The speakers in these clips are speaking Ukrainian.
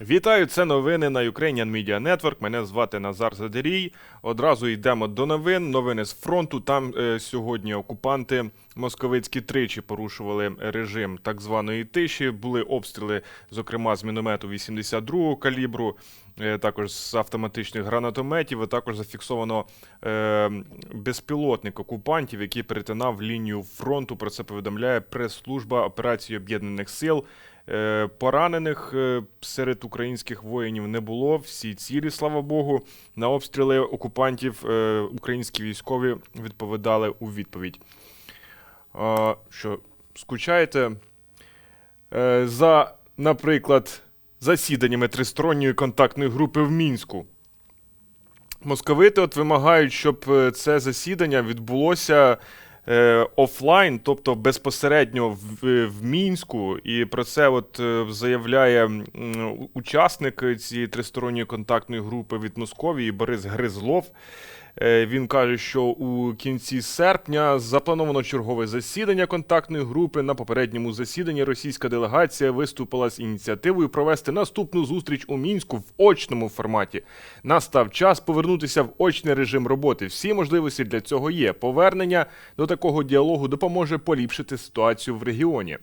Вітаю, це новини на Ukrainian Media Network. Мене звати Назар Задерій. Одразу йдемо до новин. Новини з фронту. Там е, сьогодні окупанти московицькі тричі порушували режим так званої тиші. Були обстріли, зокрема з міномету 82-го калібру, е, також з автоматичних гранатометів. І також зафіксовано е, безпілотник окупантів, який перетинав лінію фронту. Про це повідомляє прес-служба операції Об'єднаних Сил. Е, Поранених е, серед українських воїнів не було. Всі цілі, слава Богу. На обстріли окупантів е, українські військові відповідали у відповідь. Що скучаєте? За, наприклад, засіданнями тристоронньої контактної групи в Мінську. Московити от вимагають, щоб це засідання відбулося офлайн, тобто безпосередньо в, в Мінську. І про це от е, заявляє учасник цієї тристоронньої контактної групи від Московії Борис Гризлов. Е, Він каже, що у кінці серпня заплановано чергове засідання контактної групи. На попередньому засіданні російська делегація виступила з ініціативою провести наступну зустріч у мінську в очному форматі. Настав час повернутися в очний режим роботи. Всі можливості для цього є. Повернення до такого діалогу допоможе поліпшити ситуацію в регіоні.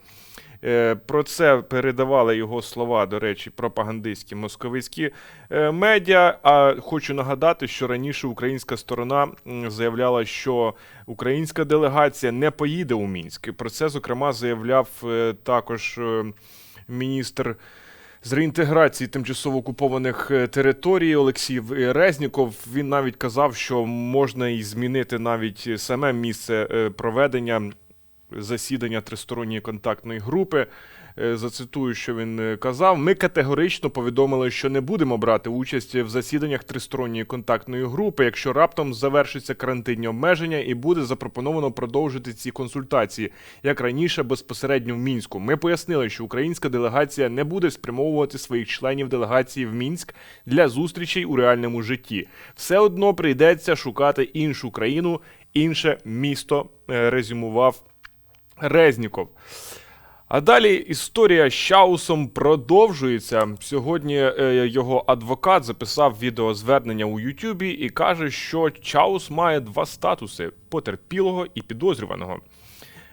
Е, Про це передавали його слова, до речі, пропагандистські московицькі е, медіа. А хочу нагадати, що раніше українська сторона заявляла, що українська делегація не поїде у Мінськ. Про це, зокрема, заявляв е, також міністр. З реінтеграції тимчасово окупованих територій Олексій Резніков він навіть казав, що можна і змінити навіть саме місце проведення засідання тристоронньої контактної групи. Е, Зацитую, що він е, казав. Ми категорично повідомили, що не будемо брати участь в засіданнях тристоронньої контактної групи, якщо раптом завершиться карантинні обмеження і буде запропоновано продовжити ці консультації, як раніше безпосередньо в мінську. Ми пояснили, що українська делегація не буде спрямовувати своїх членів делегації в Мінськ для зустрічей у реальному житті. Все одно прийдеться шукати іншу країну, інше місто, е, резюмував Резніков. А далі історія з Чаусом продовжується. Сьогодні е, його адвокат записав відеозвернення у Ютубі і каже, що Чаус має два статуси: потерпілого і підозрюваного.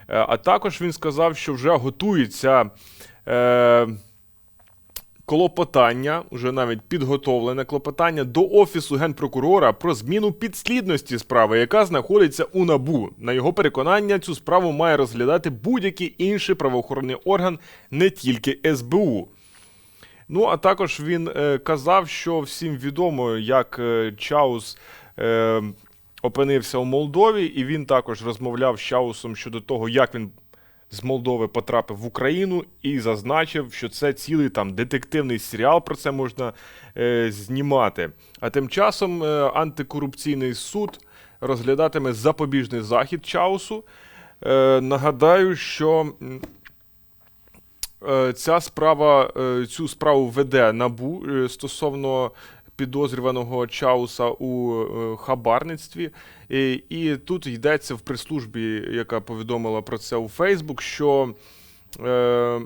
Е, а також він сказав, що вже готується. Е, клопотання, уже навіть підготовлене клопотання до офісу генпрокурора про зміну підслідності справи, яка знаходиться у набу. На його переконання, цю справу має розглядати будь-який інший правоохоронний орган, не тільки СБУ. Ну, а також він е, казав, що всім відомо, як е, Чаус е, опинився у Молдові, і він також розмовляв з Чаусом щодо того, як він з Молдови потрапив в Україну і зазначив, що це цілий там детективний серіал, про це можна е, знімати. А тим часом е, антикорупційний суд розглядатиме запобіжний захід Чаусу. Е, нагадаю, що. Е, Ця справа, е, цю справу веде НАБУ е, стосовно підозрюваного Чауса у е, хабарництві. І, тут йдеться в прес-службі, яка повідомила про це у Фейсбук, що е,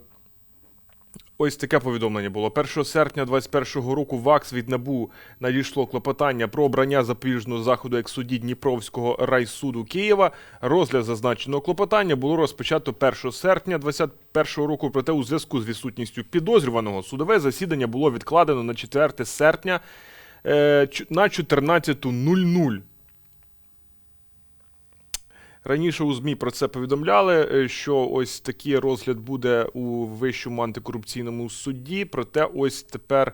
ось таке повідомлення було. 1 серпня 2021 року ВАКС від НАБУ надійшло клопотання про обрання запобіжного заходу як судді Дніпровського райсуду Києва. Розгляд зазначеного клопотання було розпочато 1 серпня 2021 року, проте у зв'язку з відсутністю підозрюваного судове засідання було відкладено на 4 серпня е, на 14.00. Раніше у ЗМІ про це повідомляли, е, що ось такий розгляд буде у Вищому антикорупційному суді. Проте, ось тепер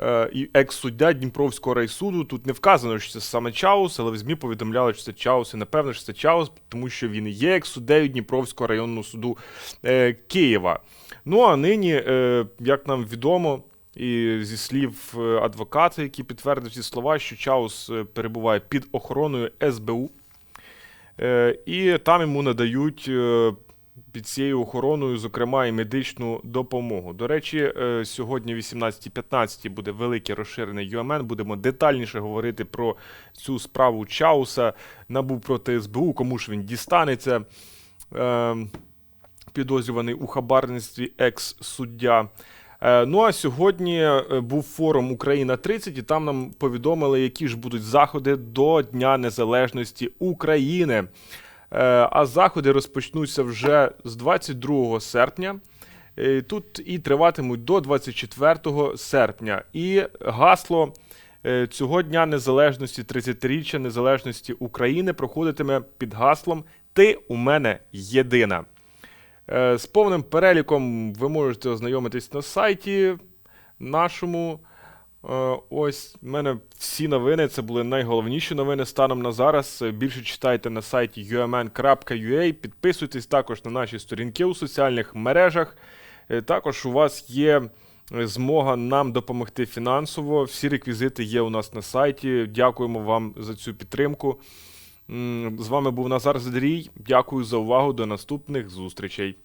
е, і екс-суддя Дніпровського райсуду тут не вказано, що це саме Чаус, але в ЗМІ повідомляли, що це Чаус. І напевно, що це Чаус, тому що він є екс-суддею Дніпровського районного суду е, Києва. Ну а нині, як нам відомо. І зі слів адвоката, який підтвердив ці слова, що Чаус перебуває під охороною СБУ. Е, І там йому надають е, під цією охороною, зокрема, і медичну допомогу. До речі, е, сьогодні, 18.15, буде великий розширений ЮМН. Будемо детальніше говорити про цю справу Чауса, набув проти СБУ, кому ж він дістанеться. Е, Підозрюваний у хабарництві екс-суддя. Е, Ну а сьогодні е, був форум Україна 30, і там нам повідомили, які ж будуть заходи до Дня Незалежності України. Е, А заходи розпочнуться вже з 22 серпня. Тут і триватимуть до 24 серпня. І гасло цього дня незалежності, 30-річчя незалежності України проходитиме під гаслом Ти у мене єдина. Е, З повним переліком ви можете ознайомитись на сайті нашому. Е, Ось в мене всі новини. Це були найголовніші новини станом на зараз. Е, Більше читайте на сайті umn.ua. Підписуйтесь також на наші сторінки у соціальних мережах. Також у вас є змога нам допомогти фінансово. Всі реквізити є у нас на сайті. Дякуємо вам за цю підтримку. З вами був Назар Задрій. Дякую за увагу. До наступних зустрічей.